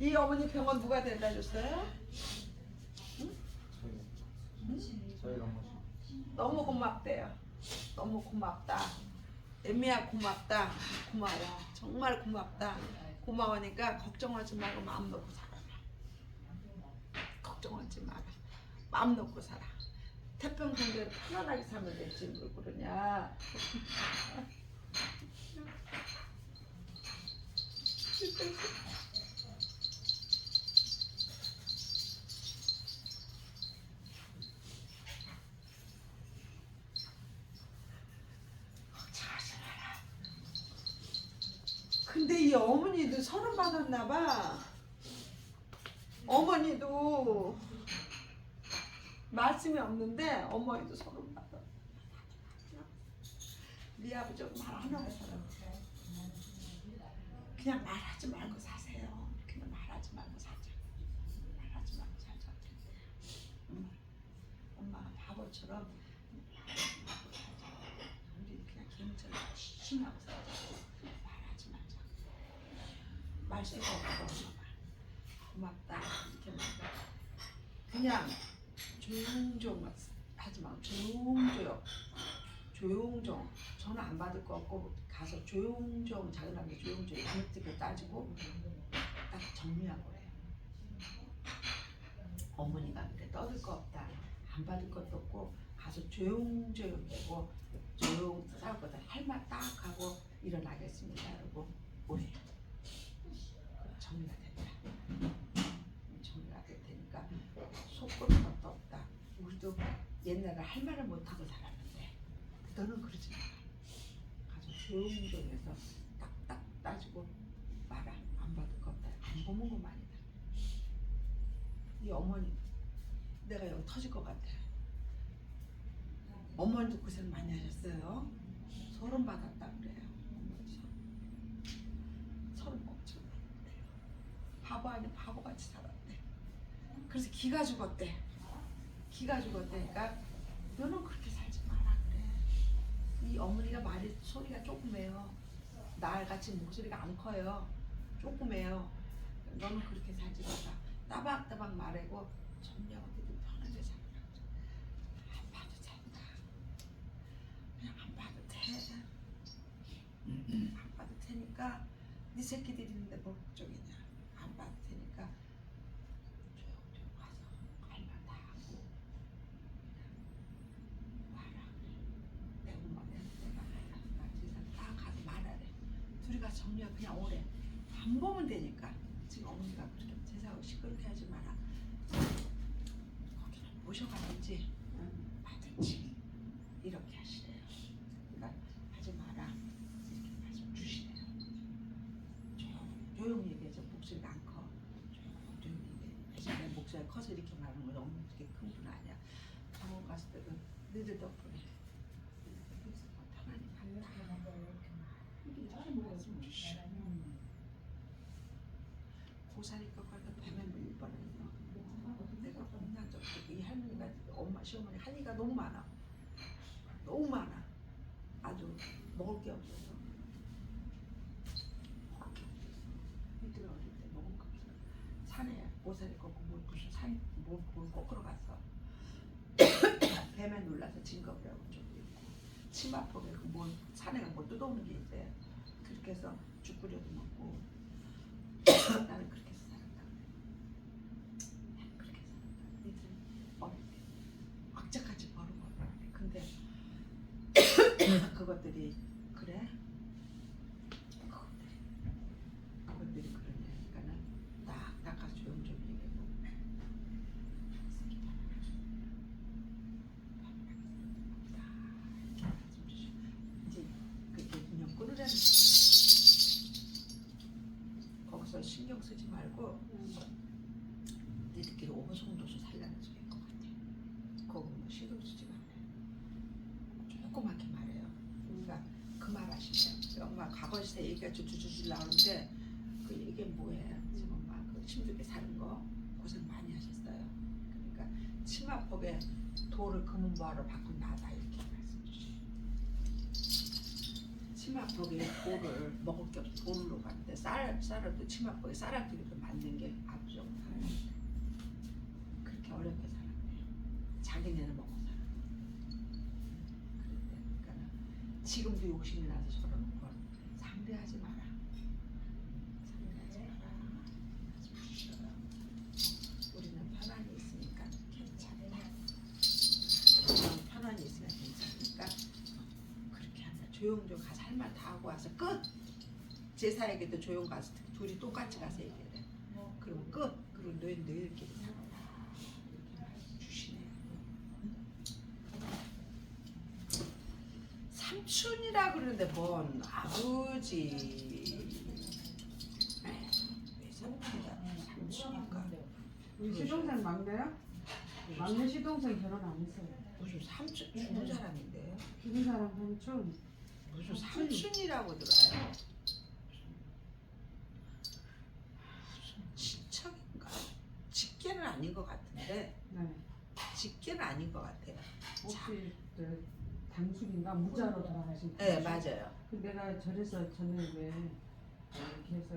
이 어머니 병원 누가 데려다 줬어요? 한 번씩 너무 고맙대요. 너무 고맙다. 애미야 고맙다. 고마워. 정말 고맙다. 고마우니까 걱정하지 말고 마음 놓고 살아라. 걱정하지 마라. 마음 놓고 살아. 태평성대로 편안하게 살면 되지 뭘 그러냐. 걱정하지 마라. 근데 이 어머니도 서른 받았나 봐. 어머니도 말씀이 없는데 어머니도 서른 받아. 네 아버지가 말 하나 해서요. 그냥 말하지 말고 사세요. 그냥 말하지 말고 사자. 말하지 말고 사자. 응. 엄마가 바보처럼 우리 그냥 개인적으로 열심히 하고 살자. 말하지 말자. 말 수가 없어. 고맙다. 이렇게 말해. 그냥 조용조용 하지 말고 조용조용. 조용조용. 전화 안 받을 거 없고 가서 조용조용 작은 남자 조용조용 이렇게 따지고 딱 정리하고 해. 어머니가 그래 떠들 거 없다. 안 받을 것도 없고 가서 조용조용 되고 조용 싸우고 할말 딱 하고 일어나겠습니다. 그러고 오래 정리가 됐다. 정리가 될 테니까 속보는 것도 없다. 우리도 옛날에 할 말을 못하고 살았는데 너는 그러지 마. 가서 조용조용해서 딱딱 따지고 말아. 안 받을 거 없다. 안 보면 그만이다. 이 어머니 내가 여기 터질 것 같아. 어머니도 고생 많이 하셨어요. 서른 받았다 그래요. 어머니 서른. 서른 먹죠. 바보 아니 바보같이 살았대. 그래서 기가 죽었대. 기가 죽었대니까 너는 그렇게 살지 마라 그래. 이 어머니가 말이 소리가 조그매요. 날같이 목소리가 안 커요. 조그매요. 너는 그렇게 살지 마라. 따박따박 말하고 정리하고 너도 편하게 살아라. 안 봐도 된다. 그냥 안 봐도 돼. 안 봐도 되니까 네 새끼들이 있는데 뭘 걱정이냐. 안 봐도 되니까 조용조용 가서 할말 다 하고 그냥 말아. 내 엄마 내 내가 나 세상 딱 가서 말하래. 둘이 가서 정리하고 그냥 오래. 안 보면 되니까 지금 어머니가 그렇게 세상을 시끄럽게 하지 마라. 거기는 모셔가든지 받든지 이렇게 하시래요. 그러니까 하지 마라 이렇게 말씀 주시래요. 조용, 조용히 얘기해서 목소리가 안 커. 조용, 조용히 얘기해. 대신 내 목소리가 커서 이렇게 말하는 건 너무 그렇게 큰분 아니야. 병원 갔을 때도 너희들 덕분에 고사리 꺾어서 뱀에 물릴 뻔했어. 내가 혼난 적도 있고 이 할머니가 엄마 시어머니 할 얘기가 너무 많아. 너무 많아. 아주 먹을 게 없어서. 이들 어릴 때 먹을 게 없어. 산에 고사리 꺾고 뭘 무슨 산, 뭘, 뭘 꺾으러 갔어. 뱀에 놀라서 징겁이라고 적도 있고 치마폭에 그뭘 산에 뭘 뜯어오는 게 있대. 그렇게 해서 죽 끓여도 먹고 나는 그렇게 해서 살았다. 나는 그렇게 살았다. 니들 어릴 때 악착같이 버는 거야. 근데? 그것들이 그것들이 그러냐니까는 딱 닦아서 조용조용 얘기하고 이제 그게 그냥 끊으라는 거기서 신경 쓰지 말고 니들끼리 오송도수 살라는 소리인 것 같아. 거기 뭐 신경 쓰지 말아요. 조그맣게 말해요. 그러니까 그 말 하시면 엄마 과거 시대 얘기가 주주주주 나오는데 그 얘기 뭐예요? 지금 엄마 그 힘들게 사는 거 고생 많이 하셨어요. 그러니까 치마법에 돌을 금은보화로 바꾼 나다 이렇게 말씀 주시. 치맛복에 볼을 먹을 게 없어 볼로 갔는데 쌀 쌀을 또 치맛복에 쌀알뜨기로 만든 게 압정 그렇게 어렵게 살았네 자기네는 먹고 살아 그러니까 지금도 욕심이 나서 저러는 건 상대하지 마라. 우리는 편안히 있으니까 괜찮다 편안히 있으면 괜찮으니까 그렇게 한다. 조용 좀 가서 할 말 다 하고 와서 끝. 제사에게도 조용 가서 둘이 똑같이 가서 얘기해. 그럼 끝. 그리고 너희 너희들끼리 살아라. 이렇게 말씀 주시네요. 삼촌이라 그러는데 뭔 아버지. 왜 삼촌이야? 삼촌인가? 우리 시동생 막내야? 막내 시동생 결혼 안 했어요. 무슨 삼촌 죽은 사람인데 죽은 사람 삼촌. 무슨 삼촌이라고 들어요? 무슨 친척인가? 직계는 아닌 것 같은데 네. 직계는 아닌 것 같아요. 혹시 그 당숙인가 무자로 돌아가신 네 분이죠? 맞아요. 그 내가 절에서 전에 왜 이렇게 해서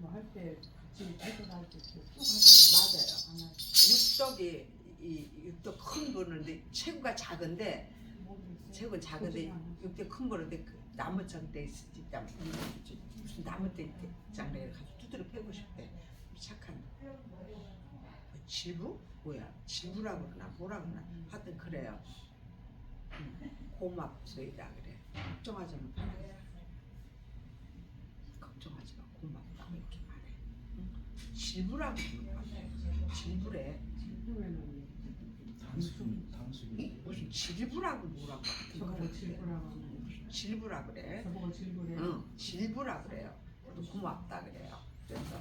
뭐 할 때 같이 해줘가지고 쭉 하잖아. 맞아요. 안 육덕이 이 육덕 큰 분인데 체구가 작은데 하지. 체구 작은데 육덕 큰 분인데 그 나무 장대 있다 무슨 나무 대 장대에 가서 두드려 패고 싶대. 착한 뭐 질부 뭐야 질부라고 그러나 뭐라 그러나 하여튼 그래요. 음, 고맙소이다 그래. 걱정하지 마 편하게 살아. 걱정하지 마 고맙다고 이렇게 말해. 응? 질부라고 같아. 질부래. 당숙이 무슨 질부라고 뭐라고 저보고. 질부라고 하는 질부라 그래. 저보고 질부래. 응, 질부라 그래요. 그래도 고맙다 그래요. 그래서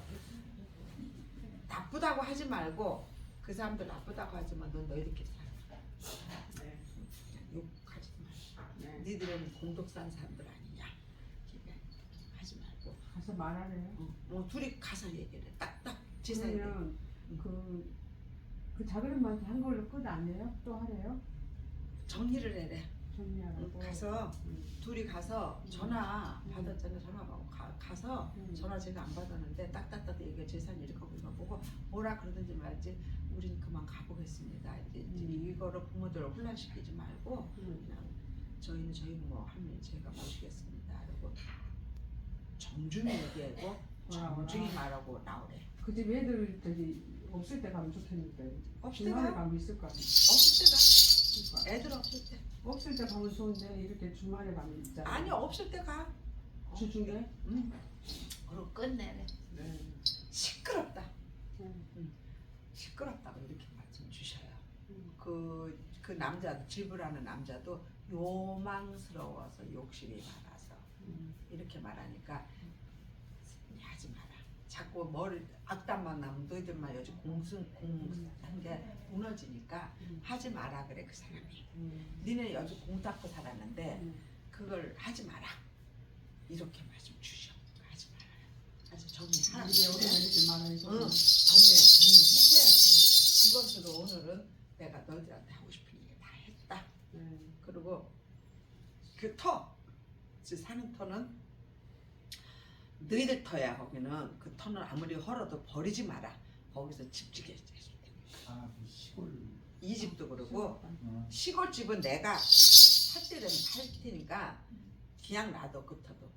나쁘다고 하지 말고 그 사람들 나쁘다고 하지만 넌 너희들끼리 살아. 니들은 공덕 산 사람들 아니냐. 그러니까 하지 말고. 가서 말하래요. 어, 뭐 둘이 가서 얘기를 해. 딱딱 제사에 그러면 그, 그 자그림한테 한 걸로 끝 아니에요? 또 하래요? 정리를 해래. 정리하라고. 가서 음. 둘이 가서 음. 전화 음. 받았잖아 전화 받고 가, 가서 음. 전화 제가 안 받았는데 딱딱딱 얘기해 재산 이렇게 이거 보고 뭐라 그러든지 말지 우린 그만 가보겠습니다 이제 음. 이거를 부모들을 혼란시키지 말고 음. 그냥 저희는 저희 뭐 하면 제가 모시겠습니다. 그리고 정중히 얘기하고 정중히 말하고 나오래. 그 집 애들 저기 없을 때 가면 좋겠는데. 없을 주말에 때가? 가면 있을 거 아니야. 없을 때가? 그러니까. 애들 없을 때. 없을 때 가면 좋은데 이렇게 주말에 가면 있잖아. 아니 없을 때 가. 주중에? 응. 그리고 끝내래 네. 시끄럽다 음. 시끄럽다고 이렇게 말씀 주셔요. 음. 그, 그 남자, 질부라는 남자도 요망스러워서 욕심이 많아서 음. 이렇게 말하니까 하지 마라. 자꾸 머리 악담만 나면 너희들만 요즘 공승 공한 게 무너지니까 음. 하지 마라 그래 그 사람이. 음. 니네 요즘 공 닦고 살았는데 음. 그걸 하지 마라. 이렇게 말씀 주셔. 하지 마라. 아주 정리하라. 이게 오늘 이렇게 말하니까 응, 정리, 정리해서 그것으로 오늘은 내가 너희들한테 하고 다 네. 그리고 그 터, 즉 사는 터는 너희들 터야 거기는 그 터는 아무리 헐어도 버리지 마라. 거기서 집지게 해줄 테니까. 아그 시골 이 집도 그러고 어, 시골 집은 내가 살 때는 팔 테니까 그냥 놔둬 그 터도.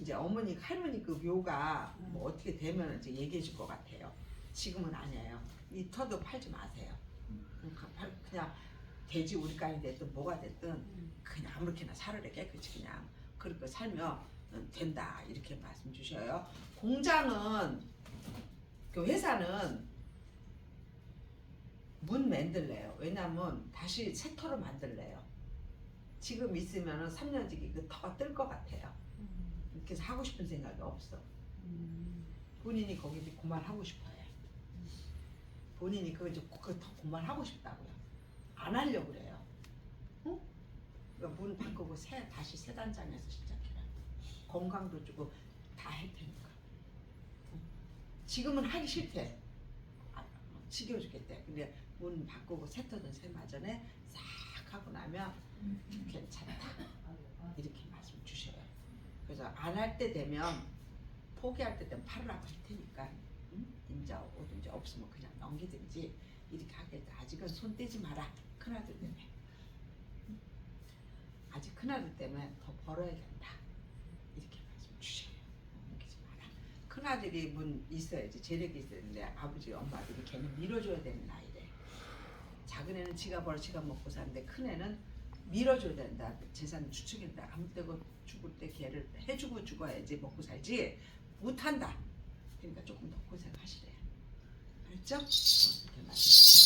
이제 어머니 할머니 그 묘가 뭐 어떻게 되면 이제 얘기해 줄 것 같아요. 지금은 아니에요. 이 터도 팔지 마세요. 그러니까 팔- 그냥 돼지 우리간이 됐든 뭐가 됐든 음. 그냥 아무렇게나 살으래 깨끗이 그냥 그렇게 살면 된다 이렇게 말씀 주셔요. 공장은 그 회사는 문 만들래요. 왜냐면 다시 새 터로 만들래요. 지금 있으면은 3년 지기 그 터가 뜰 것 같아요. 그래서 하고 싶은 생각이 없어. 음. 본인이 거기 이제 그만하고 싶어요. 본인이 그거 이제 그더 그만하고 싶다고요. 안 하려고 그래요. 응? 그러니까 문 바꾸고 새 다시 새 단장에서 시작해라. 건강도 주고 다 할 테니까. 응? 지금은 하기 싫대. 아, 지겨워 죽겠대. 근데 문 바꾸고 새 터든 새 마전에 싹 하고 나면 괜찮다. 이렇게 말씀 주셔요. 그래서 안 할 때 되면 포기할 때 되면 팔으라고 할 테니까 응? 임자 오든지 없으면 그냥 넘기든지 이렇게 하겠다. 아직은 손 떼지 마라. 큰아들 때문에. 응? 아직 큰아들 때문에 더 벌어야겠다. 이렇게 말씀 주셔요. 넘기지 마라. 큰아들이 문 있어야지 재력이 있어야 되는데 아버지 엄마들이 걔는 밀어줘야 되는 아이래. 작은 애는 지가 벌어 지가 먹고 사는데 큰 애는 밀어줘야 된다. 재산 주축인다. 아무 때고 죽을 때 걔를 해주고 죽어야지 먹고 살지 못한다. 그러니까 조금 더 고생하시래요. 말씀.